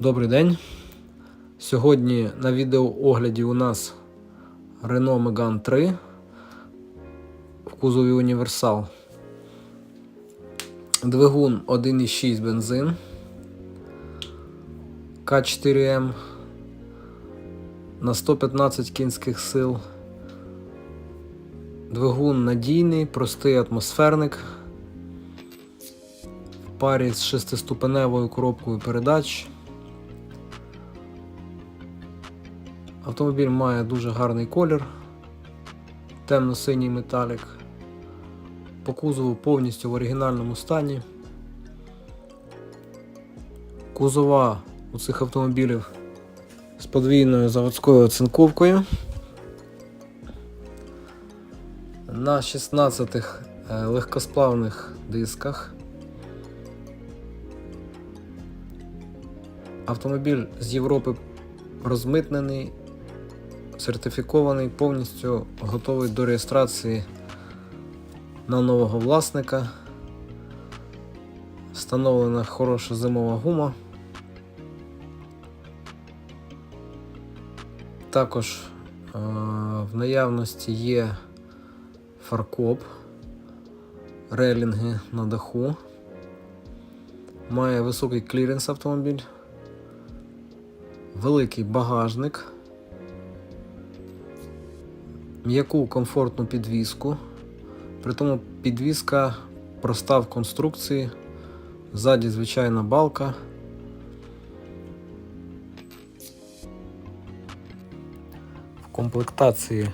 Добрий день. Сьогодні на відеоогляді у нас Renault Megane 3 в кузові універсал. Двигун 1,6 бензин. К4М на 115 кінських сил. Двигун надійний, простий атмосферник. В парі з шестиступеневою коробкою передач. Автомобіль має дуже гарний колір, темно-синій металік. По кузову повністю в оригінальному стані. Кузова у цих автомобілів з подвійною заводською оцинковкою. На 16 е, легкосплавних дисках. Автомобіль з Європи розмитнений, сертифікований, повністю готовий до реєстрації на нового власника. Встановлена хороша зимова гума. Також е, в наявності є фаркоп, релінги на даху. Має високий кліренс автомобіль, великий багажник, м'яку комфортну підвіску. При тому підвіска проста в конструкції, ззаді звичайна балка. В комплектації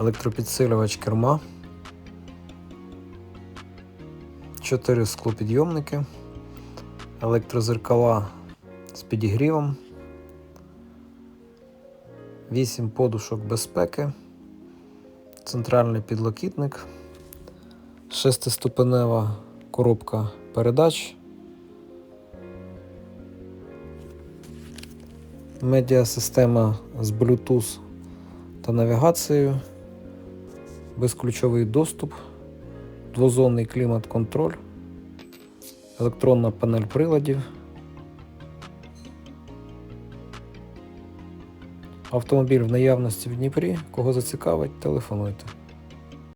електропідсилювач керма, 4 склопідйомники, електрозеркала з підігрівом, 8 подушок безпеки, центральний підлокітник, шестиступенева коробка передач, медіасистема з Bluetooth та навігацією, безключовий доступ, двозонний клімат-контроль, електронна панель приладів. Автомобіль в наявності в Дніпрі. Кого зацікавить, телефонуйте.